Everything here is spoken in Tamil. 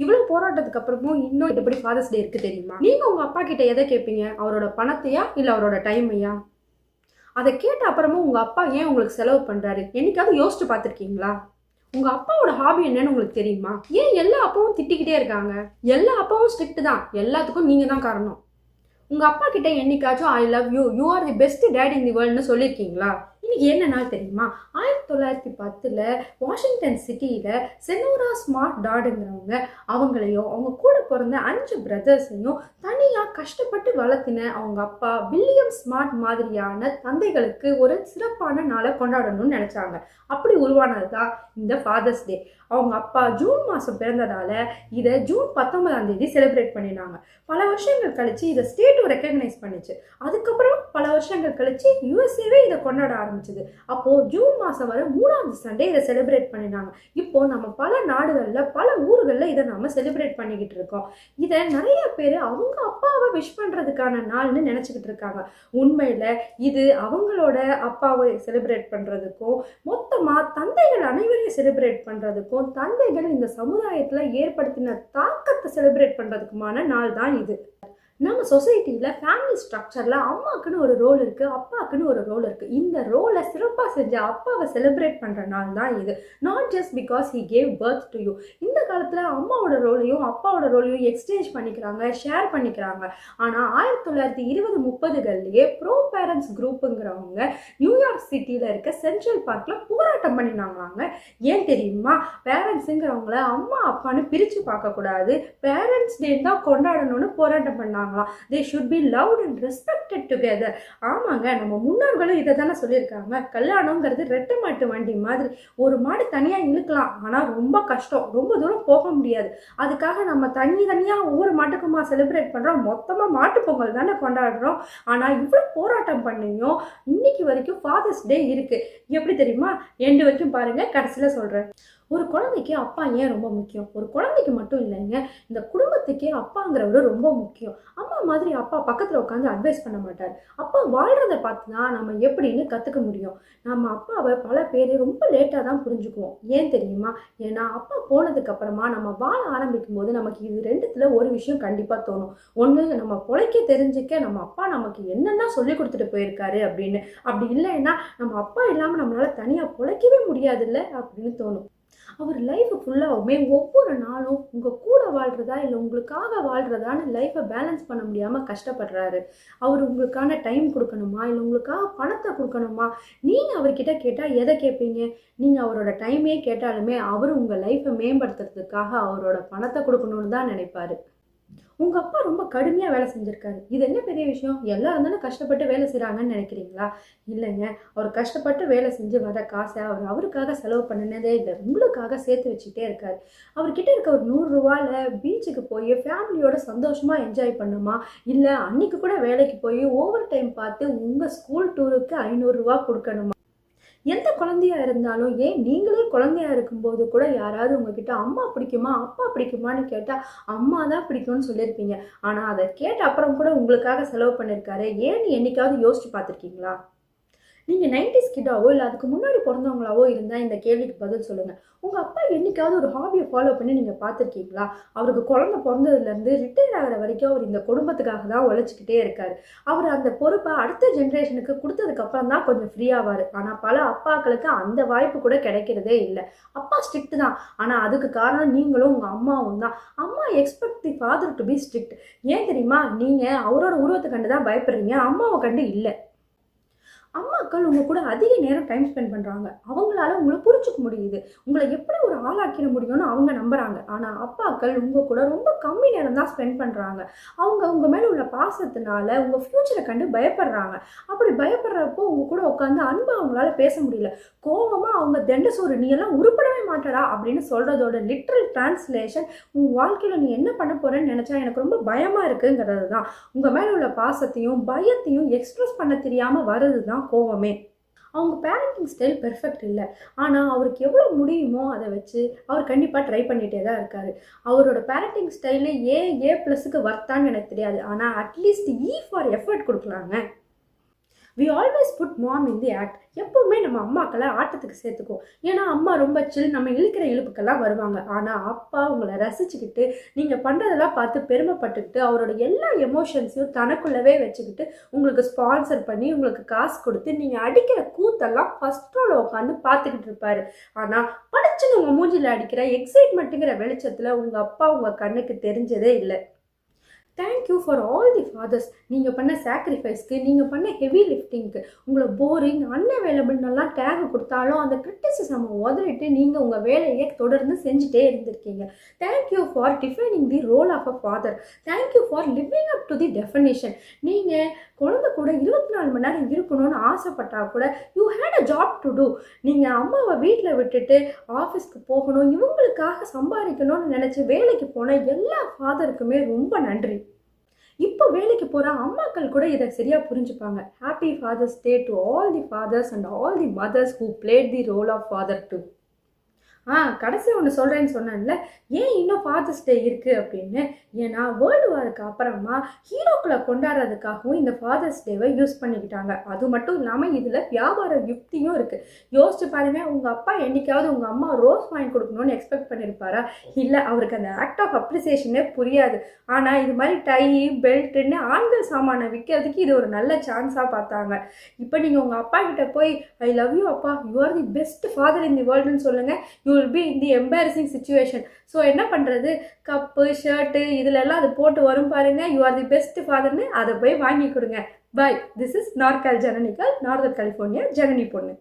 இவ்வளவு போராட்டத்துக்கு அப்புறமும் இன்னும் எப்படி ஃபாதர்ஸ் டே இருக்கு தெரியுமா? நீங்க உங்க அப்பா கிட்ட எதை கேட்பீங்க அவரோட பணத்தையா? இல்ல அவரோட டைமையா அதை கேட்ட அப்புறமும் உங்க அப்பா ஏன் உங்களுக்கு செலவு பண்றாரு? என்னைக்காவது யோசிச்சு பார்த்துருக்கீங்களா? உங்க அப்பாவோட ஹாபி என்னன்னு உங்களுக்கு தெரியுமா? ஏன் எல்லா அப்பாவும் திட்டிக்கிட்டே இருக்காங்க? எல்லா அப்பாவும் ஸ்ட்ரிக்ட் தான். எல்லாத்துக்கும் நீங்க தான் காரணம். உங்க அப்பா கிட்ட என்னைக்காச்சும் I love you you are the best dad in the வேர்ல்ட்னு சொல்லியிருக்கீங்களா? இன்னைக்கு என்ன நாள் தெரியுமா? தொள்ளாயிரத்தி பத்தில் வாஷிங்டன் சிட்டியில் செனோரா ஸ்மார்ட் டாடுங்கிறவங்க அவங்களையும் அவங்க கூட பிறந்த அஞ்சு பிரதர்ஸையும் தனியாக கஷ்டப்பட்டு வளர்த்தின அவங்க அப்பா வில்லியம் ஸ்மார்ட் மாதிரியான தந்தைகளுக்கு ஒரு சிறப்பான நாளை கொண்டாடணும்னு நினச்சாங்க. அப்படி உருவானது தான் இந்த ஃபாதர்ஸ் டே அவங்க அப்பா ஜூன் மாதம் பிறந்ததால இதை ஜூன் பத்தொன்பதாம் தேதி செலிப்ரேட் பண்ணினாங்க. பல வருஷங்கள் கழிச்சு இதை ஸ்டேட்டும் ரெக்கக்னைஸ் பண்ணிச்சு. அதுக்கப்புறம் பல வருஷங்கள் கழித்து யூஎஸ்ஏவே இதை கொண்டாட ஆரம்பிச்சது. அப்போது ஜூன் மாதம் வரை மூணாவது சண்டே இதை செலிப்ரேட் பண்ணினாங்க. இப்போ நம்ம பல நாடுகளில் பல ஊர்களில் இதை நம்ம செலிப்ரேட் பண்ணிக்கிட்டு இருக்கோம். இதை நிறைய பேர் அவங்க அப்பாவை விஷ் பண்ணுறதுக்கான நாள்னு நினச்சிக்கிட்டு இருக்காங்க. உண்மையில் இது அவங்களோட அப்பாவை செலிப்ரேட் பண்ணுறதுக்கும் மொத்தமாக தந்தைகள் அனைவரையும் செலிப்ரேட் பண்ணுறதுக்கும் தந்தைகள் இந்த சமுதாயத்தில் ஏற்படுத்தின தாக்கத்தை செலிப்ரேட் பண்ணுறதுக்குமான நாள் தான் இது. நம்ம சொசைட்டியில் ஃபேமிலி ஸ்ட்ரக்சரில் அம்மாக்குன்னு ஒரு ரோல் இருக்குது அப்பாக்குன்னு ஒரு ரோல் இருக்குது இந்த ரோலை சிறப்பாக செஞ்ச அப்பாவை செலிப்ரேட் பண்ணுற நாள் தான் இது. Not just because he gave birth to you இந்த காலத்தில் அம்மாவோட ரோலையும் அப்பாவோட ரோலையும் எக்ஸ்சேஞ்ச் பண்ணிக்கிறாங்க ஷேர் பண்ணிக்கிறாங்க. ஆனால் ஆயிரத்தி தொள்ளாயிரத்தி இருபது முப்பதுகள்லேயே ப்ரோ பேரண்ட்ஸ் குரூப்புங்கிறவங்க நியூயார்க் சிட்டியில் இருக்க சென்ட்ரல் பார்க்கில் போராட்டம் பண்ணினாங்களாங்க. ஏன் தெரியுமா? பேரண்ட்ஸுங்கிறவங்கள அம்மா அப்பான்னு பிரித்து பார்க்கக்கூடாது. பேரண்ட்ஸ் டே தான் கொண்டாடணும்னு போராட்டம் பண்ணாங்க. பண்ணாங்களாம் they should be loved and respected together ஆமாங்க நம்ம முன்னோர்களும் இதை தானே சொல்லியிருக்காங்க. கல்யாணங்கிறது ரெட்டை மாட்டு வண்டி மாதிரி ஒரு மாடு தனியாக இழுக்கலாம் ஆனால் ரொம்ப கஷ்டம். ரொம்ப தூரம் போக முடியாது. அதுக்காக நம்ம தனி தனியாக ஒவ்வொரு மாட்டுக்குமா செலிப்ரேட் பண்ணுறோம் மொத்தமாக மாட்டு பொங்கல் தானே கொண்டாடுறோம். ஆனால் இவ்வளோ போராட்டம் பண்ணியும் இன்னைக்கு வரைக்கும் ஃபாதர்ஸ் டே இருக்குது எப்படி தெரியுமா? எண்டு வரைக்கும் பாருங்கள் கடைசியில் சொல்கிறேன் ஒரு குழந்தைக்கு அப்பா ஏன் ரொம்ப முக்கியம்? ஒரு குழந்தைக்கு மட்டும் இல்லைங்க இந்த குடும்பத்துக்கே அப்பாங்கிறவர் ரொம்ப முக்கியம். அம்மா மாதிரி அப்பா பக்கத்தில் உட்காந்து அட்வைஸ் பண்ண மாட்டார். அப்பா வாழ்கிறத பார்த்து தான் நம்ம எப்படின்னு கற்றுக்க முடியும். நம்ம அப்பாவை பல பேர் ரொம்ப லேட்டாக தான் புரிஞ்சுக்குவோம். ஏன் தெரியுமா? ஏன்னா அப்பா போனதுக்கப்புறமா நம்ம வாழ ஆரம்பிக்கும் போது நமக்கு இது ரெண்டுத்தில் ஒரு விஷயம் கண்டிப்பாக தோணும். ஒன்று நம்ம பிழைக்க தெரிஞ்சுக்க நம்ம அப்பா நமக்கு என்னென்ன சொல்லி கொடுத்துட்டு போயிருக்காரு அப்படின்னு. அப்படி இல்லைன்னா நம்ம அப்பா இல்லாமல் நம்மளால் தனியாக பிழைக்கவே முடியாதுல்ல அப்படின்னு தோணும். அவர் லைஃப் ஃபுல்லாகவுமே ஒவ்வொரு நாளும் உங்கள் கூட வாழ்கிறதா இல்லை உங்களுக்காக வாழ்கிறதான்னு லைஃப்பை பேலன்ஸ் பண்ண முடியாமல் கஷ்டப்படுறாரு. அவர் உங்களுக்கான டைம் கொடுக்கணுமா? இல்லை உங்களுக்காக பணத்தை கொடுக்கணுமா? நீங்கள் அவர்கிட்ட கேட்டால் எதை கேட்பீங்க? நீங்கள் அவரோட டைமே கேட்டாலுமே அவர் உங்கள் லைஃப்பை மேம்படுத்துறதுக்காக அவரோட பணத்தை கொடுக்கணும்னு தான் நினைப்பாரு. உங்கள் அப்பா ரொம்ப கடுமையாக வேலை செஞ்சுருக்காரு. இது என்ன பெரிய விஷயம்? எல்லாரும் தானே கஷ்டப்பட்டு வேலை செய்கிறாங்கன்னு நினைக்கிறீங்களா? இல்லைங்க. அவர் கஷ்டப்பட்டு வேலை செஞ்சு வர காசை அவர் அவருக்காக செலவு பண்ணினதே இல்லை. உங்களுக்காக சேர்த்து வச்சுக்கிட்டே இருக்காரு. அவர்கிட்ட இருக்க ஒரு நூறுரூவால பீச்சுக்கு போய் ஃபேமிலியோட சந்தோஷமாக என்ஜாய் பண்ணுமா? இல்லை அன்னைக்கு கூட வேலைக்கு போய் ஓவர் டைம் பார்த்து உங்கள் ஸ்கூல் டூருக்கு ஐநூறுரூவா கொடுக்கணுமா? எந்த குழந்தையா இருந்தாலும் ஏன் நீங்களே குழந்தையா இருக்கும்போது கூட யாராவது உங்ககிட்ட அம்மா பிடிக்குமா அப்பா பிடிக்குமான்னு கேட்டால் அம்மா தான் பிடிக்கும்னு சொல்லியிருப்பீங்க. ஆனால் அதை கேட்ட அப்புறம் கூட உங்களுக்காக செலவு பண்ணியிருக்காரு ஏன்னு என்னைக்காவது யோசிச்சு பார்த்துருக்கீங்களா? நீங்கள் நைன்டிஸ் கிட்டாவோ இல்லை அதுக்கு முன்னாடி பிறந்தவங்களாவோ இருந்தால் இந்த கேள்விக்கு பதில் சொல்லுங்கள் உங்கள் அப்பா என்னைக்காவது ஒரு ஹாபியை ஃபாலோ பண்ணி நீங்கள் பார்த்துருக்கீங்களா? அவருக்கு குழந்தை பிறந்ததுலேருந்து ரிட்டையர் ஆகிற வரைக்கும் அவர் இந்த குடும்பத்துக்காக தான் உழைச்சிக்கிட்டே இருக்கார். அவர் அந்த பொறுப்பை அடுத்த ஜென்ரேஷனுக்கு கொடுத்ததுக்கப்புறம் தான் கொஞ்சம் ஃப்ரீயாவார் ஆனால் பல அப்பாக்களுக்கு அந்த வாய்ப்பு கூட கிடைக்கிறதே இல்லை. அப்பா ஸ்ட்ரிக்ட் தான். ஆனால் அதுக்கு காரணம் நீங்களும் உங்கள் அம்மாவும் தான். அம்மா expect the father to be strict ஏன் தெரியுமா? நீங்கள் அவரோட உருவத்தை கண்டு தான் பயப்படுறீங்க. அம்மாவை கண்டு இல்லை. அம்மாக்கள் உங்கள் கூட அதிக நேரம் டைம் ஸ்பெண்ட் பண்ணுறாங்க அவங்களால உங்களை புரிஞ்சுக்க முடியுது. உங்களை எப்படி ஒரு ஆளாக்கிட முடியும்னு அவங்க நம்புகிறாங்க ஆனால் அப்பாக்கள் உங்கள் கூட ரொம்ப கம்மி நேரம் தான் ஸ்பெண்ட் பண்ணுறாங்க அவங்க உங்கள் மேலே உள்ள பாசத்தினால உங்கள் ஃப்யூச்சரை கண்டு பயப்படுறாங்க. அப்படி பயப்படுறப்போ உங்கள் கூட உட்காந்து அன்பு அவங்களால பேச முடியல. கோவமாக அவங்க தண்டசோறு நீ எல்லாம் உருப்படவே மாட்டடா அப்படின்னு சொல்கிறதோட லிட்ரல் டிரான்ஸ்லேஷன் உன் வாழ்க்கையில் நீ என்ன பண்ண போகிறேன்னு நினச்சா எனக்கு ரொம்ப பயமாக இருக்குங்கிறது தான் உங்கள் மேலே உள்ள பாசத்தையும் பயத்தையும் எக்ஸ்ப்ரெஸ் பண்ண தெரியாமல் வர்றது தான் கோவமே. அவங்க பேரண்டிங் ஸ்டைல் பெர்ஃபெக்ட் இல்லை. ஆனால் அவருக்கு எவ்வளோ முடியுமோ அதை வச்சு அவர் கண்டிப்பாக ட்ரை பண்ணிகிட்டே தான் இருக்கார். அவரோட பேரண்டிங் ஸ்டைலு ஏ ஏ ப்ளஸுக்கு வர்த்தான்னு எனக்கு தெரியாது. ஆனால் at least a fair effort கொடுக்கலாங்க. We always put mom in the act எப்பவுமே நம்ம அம்மாக்களை ஆட்டத்துக்கு சேர்த்துக்குவோம். ஏன்னா அம்மா ரொம்ப சில் நம்ம இழுக்கிற இழுப்புக்கெல்லாம் வருவாங்க. ஆனால் அப்பா உங்களை ரசிச்சுக்கிட்டு நீங்கள் பண்ணுறதெல்லாம் பார்த்து பெருமைப்பட்டுக்கிட்டு அவரோட எல்லா எமோஷன்ஸையும் தனக்குள்ளவே வச்சுக்கிட்டு உங்களுக்கு ஸ்பான்சர் பண்ணி உங்களுக்கு காசு கொடுத்து நீங்கள் அடிக்கிற கூத்தெல்லாம் ஃபஸ்ட் உட்காந்து பார்த்துக்கிட்டு இருப்பார். ஆனால் படிச்சுன்னு உங்கள் மூஞ்சியில் அடிக்கிற எக்ஸைட்மெண்ட்டுங்கிற வெளிச்சத்தில் உங்கள் அப்பா உங்கள் கண்ணுக்கு தெரிஞ்சதே இல்லை. Thank you for all the fathers நீங்கள் பண்ண சாக்ரிஃபைஸ்க்கு நீங்கள் பண்ண ஹெவி லிஃப்டிங்க்கு உங்களை போரிங் அன்அவைலபிள்னெல்லாம் டேக் கொடுத்தாலும் அந்த கிரிட்டிசிசம் உதறிட்டு நீங்கள் உங்கள் வேலையை தொடர்ந்து செஞ்சுட்டே இருந்திருக்கீங்க. Thank you for defining the role of a father thank you for living up to the definition நீங்கள் குழந்தை கூட இருபத்தி நாலு மணி நேரம் இருக்கணும்னு ஆசைப்பட்டால் கூட you had a job to do நீங்கள் அம்மாவை வீட்டில் விட்டுட்டு ஆஃபீஸ்க்கு போகணும் இவங்களுக்காக சம்பாதிக்கணும்னு நினச்சி வேலைக்கு போன எல்லா ஃபாதருக்குமே ரொம்ப நன்றி. இப்போ வேலைக்கு போகிற அம்மாக்கள் கூட இதை சரியாக புரிஞ்சுப்பாங்க. Happy fathers day to all the fathers and all the mothers who played the role of father to ah கடைசி ஒன்று சொல்கிறேன்னு சொன்னேன்ல ஏன் இன்னும் ஃபாதர்ஸ் டே இருக்குது அப்படின்னு? ஏன்னா வேர்ல்டு வாருக்கு அப்புறமா ஹீரோக்களை கொண்டாடுறதுக்காகவும் இந்த ஃபாதர்ஸ் டேவை யூஸ் பண்ணிக்கிட்டாங்க. அது மட்டும் இல்லாமல் இதில் வியாபார யுக்தியும் இருக்குது யோசிச்சு பாருங்கள் உங்கள் அப்பா என்றைக்காவது உங்கள் அம்மா ரோஸ் வாங்கி கொடுக்கணும்னு எக்ஸ்பெக்ட் பண்ணியிருப்பாரா இல்லை அவருக்கு அந்த ஆக்ட் ஆஃப் அப்ரிசியேஷனே புரியாது. ஆனால் இது மாதிரி டை பெல்ட்டுன்னு ஆண்கள் சாமானை விற்கிறதுக்கு இது ஒரு நல்ல சான்ஸாக பார்த்தாங்க. இப்போ நீங்கள் உங்கள் அப்பா கிட்ட போய் ஐ லவ் யூ அப்பா. You are the best father in the வேர்ல்டுன்னு சொல்லுங்கள் you will be in the embarrassing situation so என்ன பண்ணுறது கப்பு ஷர்ட்டு இதிலெல்லாம் அது போட்டு வரும் பாருங்க. யூ ஆர் தி பெஸ்ட் ஃபாதர்னு அதை போய் வாங்கி கொடுங்க. பாய் திஸ் இஸ் நார்கல் ஜனனிகல் நார்தர் கலிஃபோர்னியா ஜனனி பொண்ணு